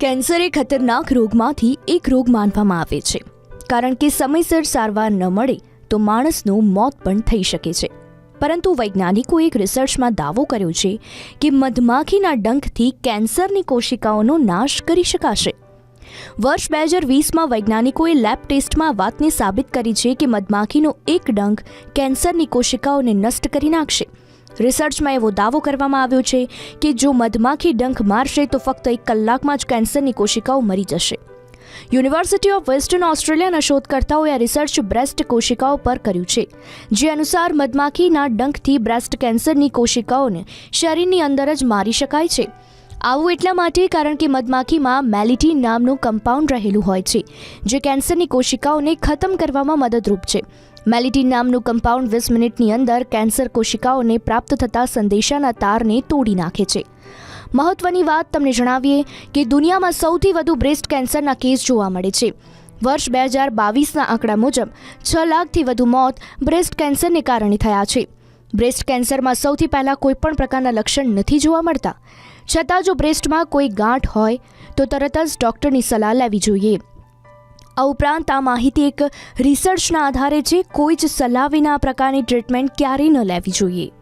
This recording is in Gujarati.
કેન્સર એ ખતરનાક રોગમાંથી એક રોગ માનવામાં આવે છે. કારણ કે સમયસર સારવાર ન મળે તો માણસનું મોત પણ થઈ શકે છે. પરંતુ વૈજ્ઞાનિકોએ એક રિસર્ચમાં દાવો કર્યો છે કે મધમાખીના ડંખથી કેન્સરની કોશિકાઓનો નાશ કરી શકાશે. વર્ષ બે હજાર વીસમાં વૈજ્ઞાનિકોએ લેબ ટેસ્ટમાં વાતને સાબિત કરી છે કે મધમાખીનો એક ડંખ કેન્સરની કોશિકાઓને નષ્ટ કરી નાખશે. રિસર્ચમાં એવો દાવો કરવામાં આવ્યો છે કે જો મધમાખી ડંખ મારશે તો ફક્ત એક કલાકમાં જ કેન્સરની કોશિકાઓ મરી જશે. યુનિવર્સિટી ઓફ વેસ્ટર્ન ઓસ્ટ્રેલિયાના શોધકર્તાઓએ આ રિસર્ચ બ્રેસ્ટ કોશિકાઓ પર કર્યું છે, જે અનુસાર મધમાખીના ડંખથી બ્રેસ્ટ કેન્સરની કોશિકાઓને શરીરની અંદર જ મારી શકાય છે. આવું એટલા માટે કારણ કે મધમાખીમાં મેલિટીન નામનું કમ્પાઉન્ડ રહેલું હોય છે, જે કેન્સરની કોશિકાઓને ખતમ કરવામાં મદદરૂપ છે. મેલિટીન નામનું કમ્પાઉન્ડ વીસ મિનિટની અંદર કેન્સર કોશિકાઓને પ્રાપ્ત થતા સંદેશાના તારને તોડી નાખે છે. મહત્વની વાત તમને જણાવીએ કે દુનિયામાં સૌથી વધુ બ્રેસ્ટ કેન્સરના કેસ જોવા મળે છે. વર્ષ બે હજાર બાવીસના આંકડા મુજબ છ લાખથી વધુ મોત બ્રેસ્ટ કેન્સરને કારણે થયા છે. બ્રેસ્ટ કેન્સરમાં સૌથી પહેલાં કોઈપણ પ્રકારના લક્ષણ નથી જોવા મળતા. છતાં જો બ્રેસ્ટમાં કોઈ ગાંઠ હોય, તો તરત જ ડૉક્ટરની સલાહ લેવી જોઈએ. આ ઉપરાંત આ માહિતી એક રિસર્ચના આધારે છે, કોઈ જ સલાહ વિના આ પ્રકારની ટ્રીટમેન્ટ ક્યારેય ન લેવી જોઈએ.